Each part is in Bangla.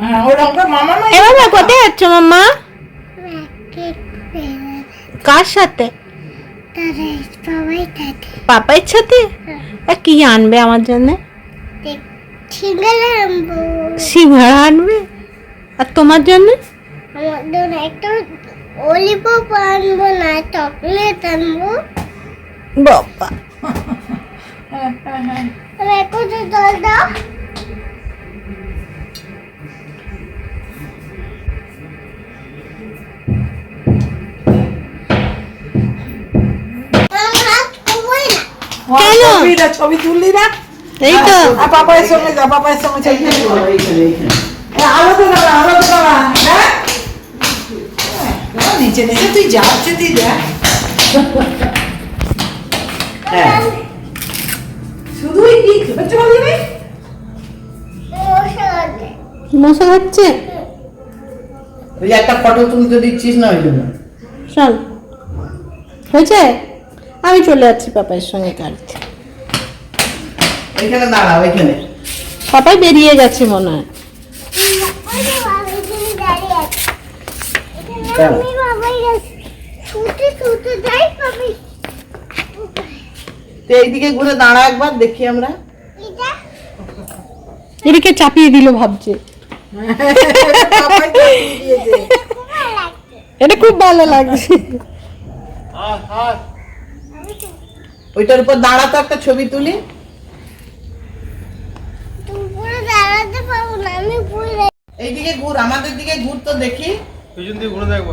হ্যাঁ ওরকম মামা না এ কোথায় যাচ্ছ মাম্মা? কার সাথে? পাপাইর সাথে? কি আনবে আমার জন্য? সিঙ্গারা আনবে? আর তোমার জন্য? আমার জন্য একটা অলিপপ আনব না চকলেট আনব বাবা একটু জল দাও ছবি তুললি না এই তো। আর পাপায়ের সঙ্গে যা পাপায়ের সঙ্গে ছবি আলোতে দাঁড়া আলোতে দাঁড়া হ্যাঁ? হ্যাঁ, নিচে নিচে তুই যাচ্ছে তুই দেখ হ্যাঁ। শুধুই কি হচ্ছে বলবি মশা হচ্ছে? ওই যে একটা ফটো তুলতে দিচ্ছিস না ওই জন্য চল। হয়েছে? আমি চলে যাচ্ছি পাপাইয়ের সঙ্গে গাড়িতে ওইখানে দাঁড়া ওইখানে পাপাই বেরিয়ে গেছে মনে হয়। এখানে এখানে এইদিকে ঘুরে দাঁড়া একবার দেখি আমরা। এদিকে চাপিয়ে দিল ভাবছে। এটা খুব ভালো লাগছে। ওইটার উপর দাঁড়া তো একটা ছবি তুলি দুপুরে দাঁড়াতে পারব না আমি পুরো এইদিকে ঘুর আমাদের দিকে ঘুর তো দেখি। পিছন দিয়ে ঘুরে দেখব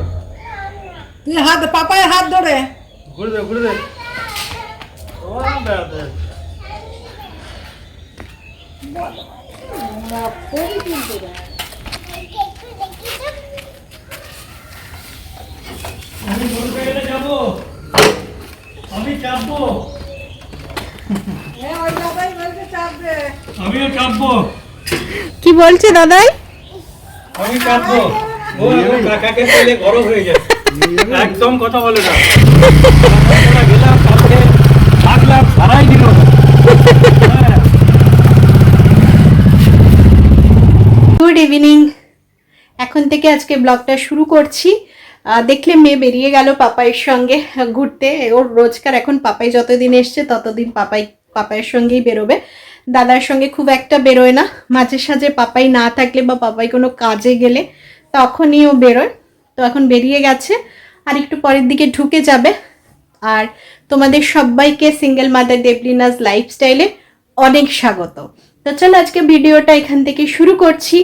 তুই হাত পাপায় হাত ধরে। ঘুরে দেখ ঘুরে যাব। আমি চাপবো। হ্যাঁ আমিও চাপবো। কি বলছে দাদাই? আমি চাপবো ও আমার কাকাকে পেলে গরম হয়ে যায় একদম কথা বলে না। গেলাম কালকে থাকলাম সারাই দিন গুড ইভিনিং। এখন থেকে আজকে ব্লগটা শুরু করছি। দেখলে মেয়ে বেরিয়ে গেল পাপাইয়ের সঙ্গে ঘুরতে। ওর রোজকার এখন পাপাই যতদিন এসছে ততদিন পাপাই পাপাইয়ের সঙ্গেই বেরোবে। দাদার সঙ্গে খুব একটা বেরোয় না। মাঝে সাঝে পাপাই না থাকলে বা পাপাই কোনো কাজে গেলে তখনই ও বেরোয়। তো এখন বেরিয়ে গেছে আর একটু পরের দিকে ঢুকে যাবে। আর তোমাদের সবাইকে সিঙ্গেল মাদার দেবলিনাস লাইফস্টাইলে অনেক স্বাগত। তো চলো আজকে ভিডিওটা এখান থেকে শুরু করছি।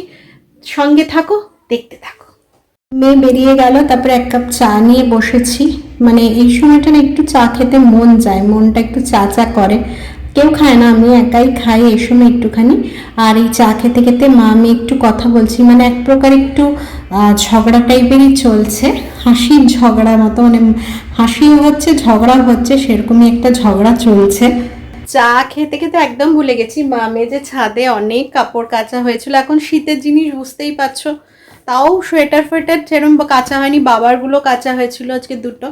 সঙ্গে থাকো, দেখতে থাকো। মেয়ে বেরিয়ে গেল, তারপরে এক কাপ চা নিয়ে বসেছি। মানে এই সময়টা না একটু চা খেতে মন যায়, মনটা একটু চা চা করে। কেউ খায় না আমি একাই খাই, এই সময় একটুখানি। আর এই চা খেতে খেতে মা, আমি একটু কথা বলছি মানে এক প্রকার একটু ঝগড়া টাইপেরই চলছে। হাসির ঝগড়া মতো মানে হাসিও হচ্ছে ঝগড়া হচ্ছে, সেরকমই একটা ঝগড়া চলছে। চা খেতে খেতে একদম ভুলে গেছি। মামে যে ছাদে অনেক কাপড় কাচা হয়েছিল। এখন শীতের জিনিস বুঝতেই পারছ। তাও সোয়েটার ফোয়েটার সেরকম কাঁচা হয়নি, বাবারগুলো কাঁচা হয়েছিল আজকে দুটো।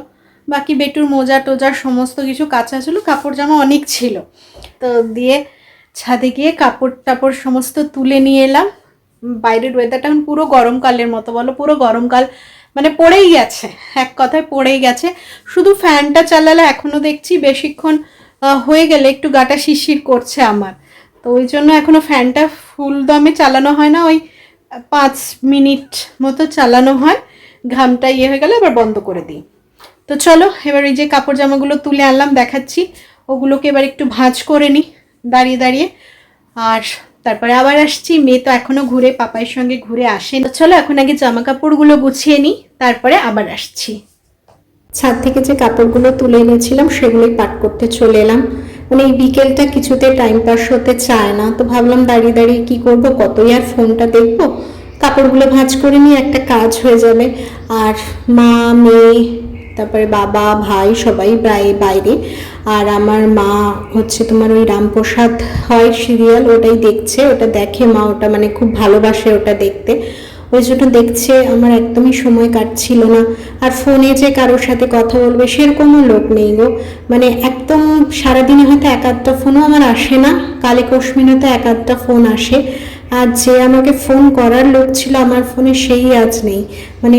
বাকি বেটুর, মোজা টোজার সমস্ত কিছু কাঁচা ছিল, কাপড় জামা অনেক ছিল। তো দিয়ে ছাদে গিয়ে কাপড় টাপড় সমস্ত তুলে নিয়ে এলাম। বাইরের ওয়েদারটা এখন পুরো গরমকালের মতো, বলো পুরো গরমকাল মানে পড়েই গেছে, এক কথায় পড়েই গেছে। শুধু ফ্যানটা চালালে এখনও দেখছি বেশিক্ষণ হয়ে গেলে একটু গাটা শিরশির করছে আমার। তো ওই জন্য এখনও ফ্যানটা ফুল দমে চালানো হয় না, ওই পাঁচ মিনিট মতো চালানো হয়। ঘামটা ইয়ে হয়ে গেলে আবার বন্ধ করে দিই। তো চলো, এবার এই যে কাপড় জামাগুলো তুলে আনলাম, দেখাচ্ছি। ওগুলোকে এবার একটু ভাঁজ করে নিই দাঁড়িয়ে দাঁড়িয়ে। আর তারপরে আবার আসছি, মেয়ে তো এখনও ঘুরে পাপাইয়ের সঙ্গে ঘুরে আসে চলো, এখন আগে জামা কাপড়গুলো গুছিয়ে নিই তারপরে আবার আসছি। ছাদ থেকে যে কাপড়গুলো তুলে এনেছিলাম, সেগুলোই পাট করতে চলে এলাম। মানে এই বিকেলটা কিছুতে টাইম পাস হতে চায় না, তো ভাবলাম দাঁড়িয়ে দাঁড়িয়ে কি করব, কতই আর ফোনটা দেখব। কাপড়গুলো ভাঁজ করে নিয়ে একটা কাজ হয়ে যাবে। আর মা, মেয়ে তারপরে বাবা, ভাই সবাই প্রায় বাইরে। আর আমার মা হচ্ছে তোমার ওই রামপ্রসাদ হয় সিরিয়াল, ওটাই দেখছে, ওটা দেখে মা ওটা মানে খুব ভালোবাসে ওটা দেখতে। ওই জন্য দেখছে, আমার একদমই সময় কাটছিল না। আর ফোনে যে কারোর সাথে কথা বলবে সেরকমও লোক নেই গো। মানে একদম সারাদিনে হয়তো এক আধটা ফোনও আমার আসে না, কালে কশ্মিনে তো এক আধটা ফোন আসে। আর যে আমাকে ফোন করার লোক ছিল আমার ফোনে সেই আজ নেই। মানে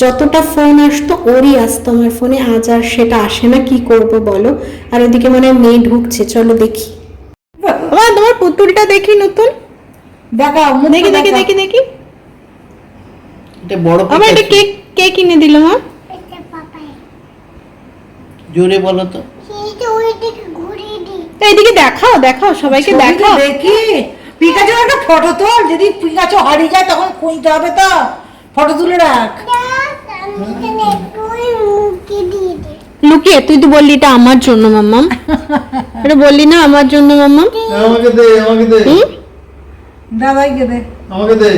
যতটা ফোন আসতো ওরই আসতো আমার ফোনে আজ আর সেটা আসে না কি করব বলো? আর ওদিকে মানে মেয়ে ঢুকছে চলো দেখি। তোমার পুতুলটা দেখি নতুন। দেখাও দেখি দেখি দেখাও। দেখি দেখি। এটা বড় আমার এটা পিকাচু। কে কে কিনে দিল মা। জোরে বলো তো। সেইটা ওই দিকে ঘুরিয়ে দিই। তো এইদিকে দেখাও দেখাও সবাইকে দেখাও। দেখি। পিকাচু একটা ফটো তোল যদি পিকাচু হারিয়ে যায় তখন খুঁজতে হবে তো। ফটো তুলে রাখ। লুকিয়ে তুই তো বললি এটা আমার জন্য মাম্মাম। এটা বললি না আমার জন্য মাম্মাম? আমাকে দে আমাকে দে? দাদাইকে দে। আমাকে দে।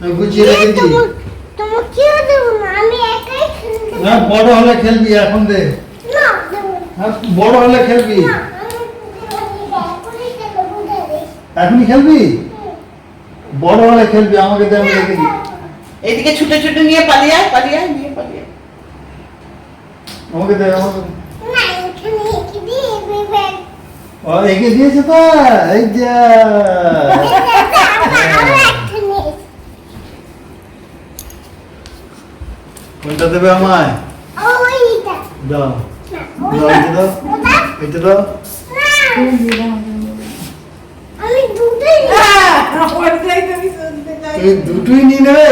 আমি গুছিয়ে রেখে দিই তোমার তোমার না আমি একাই খেলতে না বড় হলে খেলবি এখন দে। না। হ্যাঁ, বড় হলে খেলবি। না, আমি এখনই খেলব দাদি। এখনই খেলবি? বড় হলে খেলবি আমাকে দে আমি রেখে দিই। এইদিকে ছুটে ছুটে নিয়ে পালিয়ে আয় পালিয়ে আয় নিয়ে পালিয়ে আমাকে দে আমাকে ও এগিয়ে দিয়েছে তো এই যা। কোনটা দেবে আমায়? ওইটা দাও। দাও এটা দাও। এটা দাও না আমি দুটোই নিই। আহ, ওইটাই তো আমি শুনতে চাই। দুটোই নিয়ে নেবে?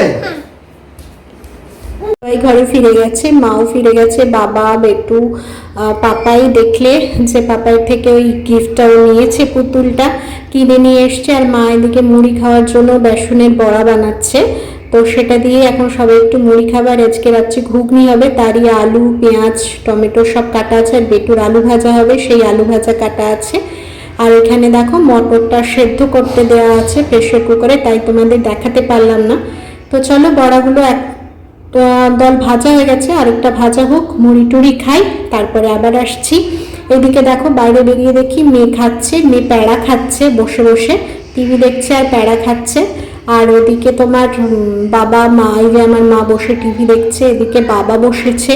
সবাই ঘরে ফিরে গেছে, মাও ফিরে গেছে, বাবা, বেটু পাপাই দেখলে যে পাপাই থেকে ওই গিফটটা ও নিয়েছে পুতুলটা, কিনে নিয়ে এসছে, আর মা এদিকে মুড়ি খাওয়ার জন্য বেসনের বড়া বানাচ্ছে। তো সেটা দিয়ে এখন সবাই একটু মুড়ি খাবার, আজকে রাত্রে ঘুগনি হবে, তারই আলু, পেঁয়াজ, টমেটো সব কাটা আছে, আর বেটুর আলু ভাজা হবে, সেই আলু ভাজা কাটা আছে। আর এখানে দেখো মটরটা সেদ্ধ করতে দেওয়া আছে প্রেশার কুকারে, তাই তোমাদের দেখাতে পারলাম না। তো চলো বড়াগুলো এক দল ভাজা হয়ে গেছে, আরেকটা ভাজা হোক, মুড়ি টুড়ি খাই, তারপরে আবার আসছি। এদিকে দেখো বাইরে বেরিয়ে দেখি মেয়ে খাচ্ছে মেয়ে প্যাড়া খাচ্ছে, বসে বসে টিভি দেখছে আর প্যাড়া খাচ্ছে। আর ওদিকে তোমার বাবা, মা, এই যে আমার মা বসে টিভি দেখছে, এদিকে বাবা বসেছে।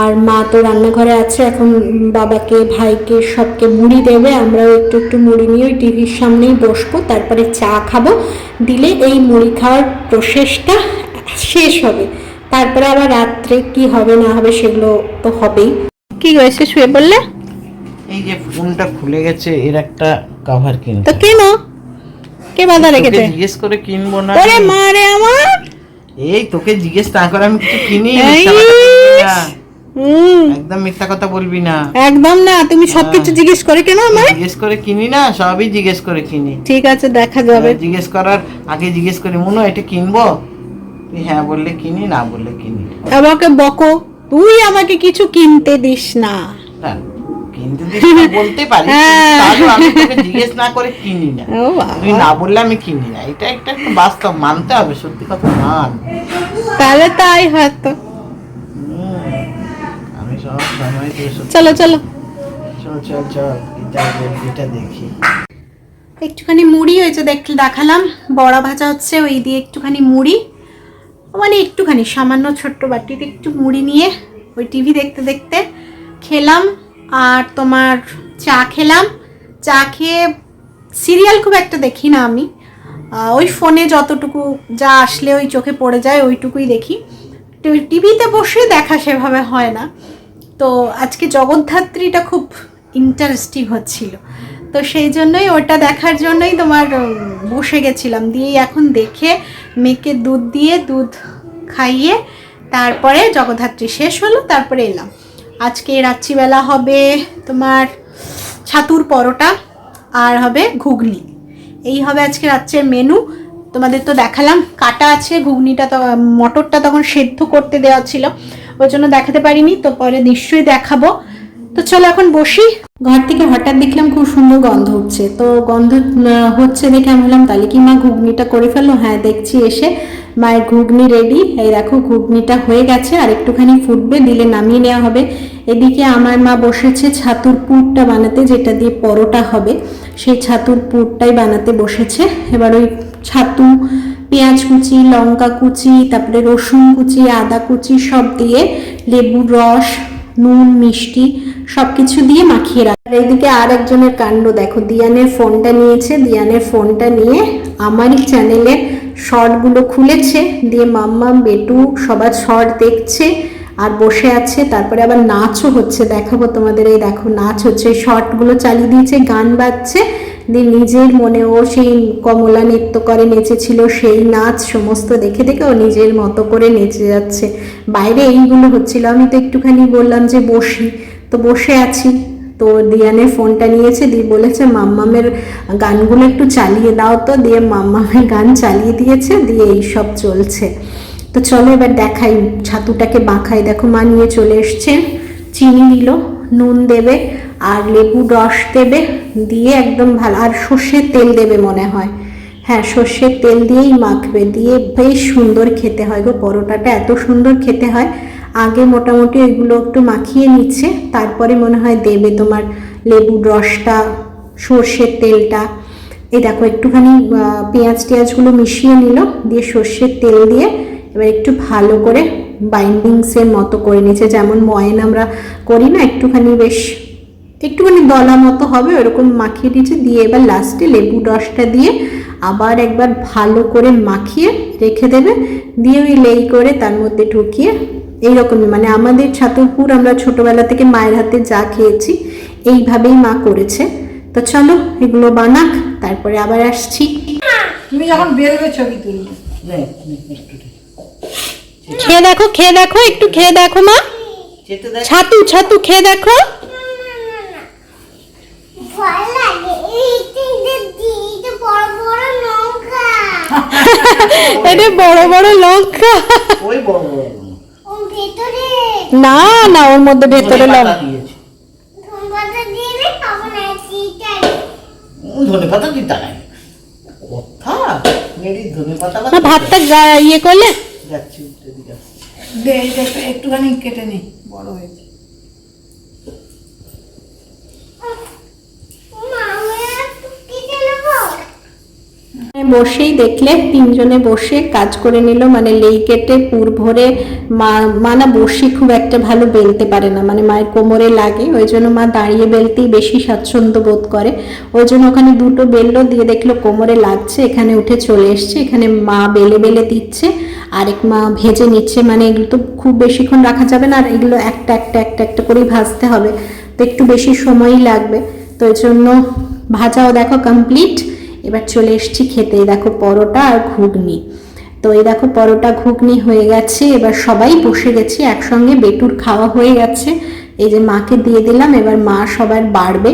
আর মা তো রান্নাঘরে আছে এখন বাবাকে ভাইকে সবকে মুড়ি দেবে। আমরাও একটু একটু মুড়ি নিয়ে ওই টিভির সামনেই বসবো তারপরে চা খাব। দিলে এই মুড়ি খাওয়ার প্রসেসটা শেষ হবে। তারপরে আবার রাত্রে কি হবে না হবে সেগুলো তো হবেই। কি হয়েছে শুয়ে বললে এই যে ফোনটা খুলে গেছে এর একটা কভার কিনতে। তো কেন। কে বাধা রেখেছে? জিজ্ঞেস করে কিনবো না ওরে মারে আমার। এই তোকে জিজ্ঞেস না করে আমি কিছু কিনি না। একদম মিথ্যা কথা বলবি না। একদম না তুমি সবকিছু জিজ্ঞেস করে কেন আমায়? জিজ্ঞেস করে কিনি না সবই জিজ্ঞেস করে কিনি। ঠিক আছে দেখা যাবে। জিজ্ঞেস করার আগে জিজ্ঞেস করি মনে এটা কিনবো? তুই হ্যাঁ বললে কিনি না বললে কিনি। আমাকে বকো তুই আমাকে কিছু কিনতে দিস না। কিনতে দিস না বলতে পারি হ্যাঁ। তাহলে আমি তোকে জিজ্ঞেস না করে কিনি না। তুই না বললে আমি কিনি না এটা একটা একটা বাস্তব মানতে হবে সত্যি কথা মান তাহলে তাই হয়তো হুম, আমি সব সময় তোর সাথে- চলো চলো। একটুখানি মুড়ি ওই যে দেখ দেখালাম। বড়া ভাজা হচ্ছে ওই দিয়ে একটুখানি মুড়ি। মানে একটুখানি সামান্য ছোট্ট বাটিতে একটু মুড়ি নিয়ে ওই টিভি দেখতে দেখতে খেলাম। আর তোমার চা খেলাম। চা খেয়ে সিরিয়াল খুব একটা দেখি না আমি। ওই ফোনে যতটুকু যা আসলে ওই চোখে পড়ে যায় ওইটুকুই দেখি। টিভিতে বসে দেখা সেভাবে হয় না। তো আজকে জগদ্ধাত্রীটা খুব ইন্টারেস্টিং হচ্ছিল। তো সেই জন্যই ওটা দেখার জন্যই তোমার বসে গেছিলাম। দিয়ে এখন দেখে মেয়েকে দুধ দিয়ে দুধ খাইয়ে তারপরে জগদ্ধাত্রী শেষ হলো, তারপরে এলাম। আজকে রাত্রিবেলা হবে তোমার ছাতুর পরোটা আর হবে ঘুগনি। এই হবে আজকে রাত্রের মেনু তোমাদের তো দেখালাম কাটা আছে, ঘুগনিটা তো, মটরটা তখন সেদ্ধ করতে দেওয়া ছিল। ওই জন্য দেখাতে পারিনি, তো পরে নিশ্চয়ই দেখাবো। তো চলো এখন বসি। ঘর থেকে হঠাৎ দেখলাম খুব সুন্দর গন্ধ উঠছে তো গন্ধ হচ্ছে দেখে আমি বললাম তাহলে কি মা ঘুগনিটা করে ফেলল হ্যাঁ দেখছি এসে। মায়ের ঘুগনি রেডি এই দেখো, ঘুগনিটা হয়ে গেছে আর একটুখানি ফুটবে, দিলে নামিয়ে নেওয়া হবে। এদিকে আমার মা বসেছে ছাতুর পুরটা বানাতে, যেটা দিয়ে পরোটা হবে। সেই ছাতুর পুরটাই বানাতে বসেছে। এবার ওই ছাতু পেঁয়াজ কুচি, লঙ্কা কুচি, তারপরে রসুন কুচি, আদা কুচি সব দিয়ে লেবুর রস, নুন, মিষ্টি সব কিছু দিয়ে মাখিয়ে রাখ। আর এইদিকে আর একজনের কাণ্ড দেখো। দিয়ানের ফোনটা নিয়েছে। দিয়ানের ফোনটা নিয়ে আমারই চ্যানেলে শর্টগুলো খুলেছে। দিয়ে মাম্মা বেটু সবার শর্ট দেখছে আর বসে আছে। তারপরে আবার নাচও হচ্ছে। দেখাবো তোমাদের এই দেখো, নাচ হচ্ছে। শর্টগুলো চালিয়ে দিয়েছে, গান বাজছে। দিয়ে নিজের মনে ও সেই কমলা নৃত্য করে নেচেছিল সেই নাচ সমস্ত দেখে দেখে ও নিজের মতো করে নেচে যাচ্ছে। বাইরে এইগুলো হচ্ছিল। আমি তো একটুখানি বললাম যে বসি। তো বসে আছি। তো দিয়ানের ফোনটা নিয়েছে। দিয়ে বলেছে, মাম্মামের গানগুলো একটু চালিয়ে দাও তো। দিয়ে মাম্মামের গান চালিয়ে দিয়েছে। দিয়ে এই সব চলছে। তো চলো এবার দেখাই। ছাতুটাকে বাঁকাই দেখো, মা নিয়ে চলে এসছে। চিনি দিল নুন দেবে। আর লেবুর রস দেবে, দিয়ে একদম ভালো, আর সর্ষের তেল দেবে মনে হয়। হ্যাঁ সর্ষের তেল দিয়েই মাখবে, দিয়ে বেশ সুন্দর খেতে হয় গো, পরোটাটা এত সুন্দর খেতে হয়। আগে মোটামুটি ওইগুলো একটু মাখিয়ে নিচ্ছে, তারপরে মনে হয় দেবে তোমার লেবুর রসটা, সর্ষের তেলটা। এই দেখো, একটুখানি পেঁয়াজ টেয়াজগুলো মিশিয়ে নিল, দিয়ে সর্ষের তেল দিয়ে এবার একটু ভালো করে বাইন্ডিংসের মতো করে নিচ্ছে, যেমন ময়ন আমরা করি না, একটুখানি বেশ একটুখানি দলা মতো হবে ওরকম মাখিয়ে দিয়েছে। দিয়ে এবার লাস্টে লেবু রসটা দিয়ে আবার একবার ভালো করে মাখিয়ে রেখে দেবে। দিয়ে ওই লেই করে তার মধ্যে ঢুকিয়ে এইরকমই মানে আমাদের ছাতুরপুর আমরা ছোটবেলা থেকে মায়ের হাতে যা খেয়েছি এইভাবেই মা করেছে। তো চলো এগুলো বানাক তারপরে আবার আসছি। তুমি যখন বেরোবে ছবি তুলবে। নে, নে, একটু দে। খেয়ে দেখো খেয়ে দেখো একটু খেয়ে দেখো মা। ছাতু ছাতু খেয়ে দেখো ভয় লাগে এই তিনটে দিতে বড় বড় লঙ্কা এটা বড় বড় লঙ্কা। ওই বড় বড়গুলো। ও ভেতরে। না না ওর মধ্যে ভেতরে লঙ্কা। দিয়েছে। ধনবাদা দিলে খাব না চিটাই উম, ধনে পাতা দিতে নাই কথা? ধনে পাতা না ভাতটা গা- ইয়ে করলে? যাচ্ছি একটুখানি কেটে নি। বড় হয়েছে মা আমি একটু কেটে নেব বসেই দেখলে তিনজনে বসে কাজ করে নিল মানে লেই কেটে পুর ভরে মা মা না বসে খুব একটা ভালো বেলতে পারে না মানে মায়ের কোমরে লাগে, ওই জন্য মা দাঁড়িয়ে বেলতেই বেশি স্বাচ্ছন্দ্য বোধ করে। ওই জন্য ওখানে দুটো বেললো, দিয়ে দেখল কোমরে লাগছে, এখানে উঠে চলে এসছে, এখানে মা বেলে বেলে দিচ্ছে, আরেক মা ভেজে নিচ্ছে মানে এগুলো তো খুব বেশিক্ষণ রাখা যাবে না, আর এগুলো একটা একটা একটা একটা করেই ভাজতে হবে। তো একটু বেশি সময়ই লাগবে। তো ওই জন্য ভাজাও দেখো কমপ্লিট এবার চলে এসেছি খেতে। দেখো পরোটা আর ঘুগনি। তো এই দেখো পরোটা, ঘুগনি হয়ে গেছে। এবার সবাই বসে গেছি, একসঙ্গে বেটুর খাওয়া হয়ে গেছে। এই যে মাকে দিয়ে দিলাম, এবার মা সবার বাড়বে।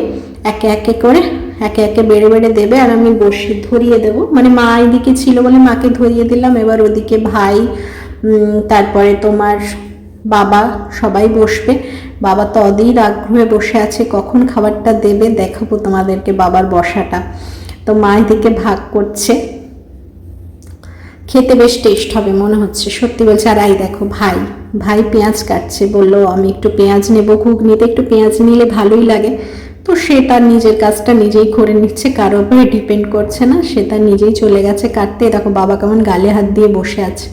একে একে করে, একে একে বেড়ে বেড়ে দেবে আর আমি বসে ধরিয়ে দেব। মানে মা এদিকে ছিল বলে মাকে ধরিয়ে দিলাম, এবার ওদিকে ভাই তারপরে তোমার বাবা সবাই বসবে। বাবা তো অধীর আগ্রহে বসে আছে, কখন খাবারটা দেবে দেখাবো তোমাদেরকে বাবার বসাটা। তো মা এদিকে ভাগ করছে। খেতে বেশ টেস্ট হবে, মনে হচ্ছে। সত্যি বলছে, আর আই দেখো, ভাই ভাই পেঁয়াজ কাটছে। বলল, আমি একটু পেঁয়াজ নেব ঘুগনিতে, একটু পেঁয়াজ নিলে ভালোই লাগে। তো সে তার নিজের কাজটা নিজেই করে নিচ্ছে কারোর উপরে ডিপেন্ড করছে না, সে তার নিজেই চলে গেছে কাটতে। দেখো, বাবা কেমন গালে হাত দিয়ে বসে আছে।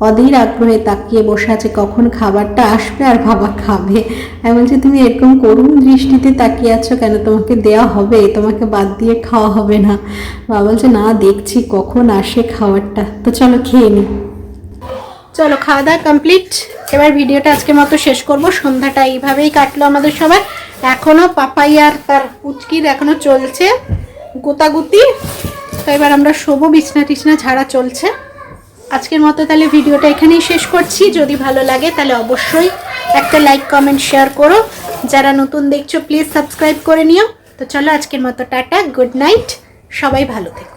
অধীর আগ্রহে তাকিয়ে বসে আছে, কখন খাবারটা আসবে আর বাবা খাবে? আমি বলছি, তুমি এরকম করুন দৃষ্টিতে তাকিয়ে আছো কেন? তোমাকে দেওয়া হবে, তোমাকে বাদ দিয়ে খাওয়া হবে না। বাবা বলছে, না, দেখছি, কখন আসে খাবারটা। তো চলো খেয়ে নিই চলো, খাওয়া দাওয়া কমপ্লিট এবার ভিডিওটা আজকের মতো শেষ করব। সন্ধ্যাটা এইভাবেই কাটলো আমাদের সবার। এখনও পাপাই আর তার পুচকির এখনও চলছে গোতাগুতি। তো এবার আমরা শোবো, বিছনা টিছনা ঝাড়া চলছে। আজকের মতো তাহলে ভিডিওটা এখানেই শেষ করছি। যদি ভালো লাগে তাহলে অবশ্যই একটা লাইক কমেন্ট শেয়ার করো। যারা নতুন দেখছ প্লিজ সাবস্ক্রাইব করে নিও। তো চলো আজকের মতো টাটা গুড নাইট সবাই ভালো থেকো।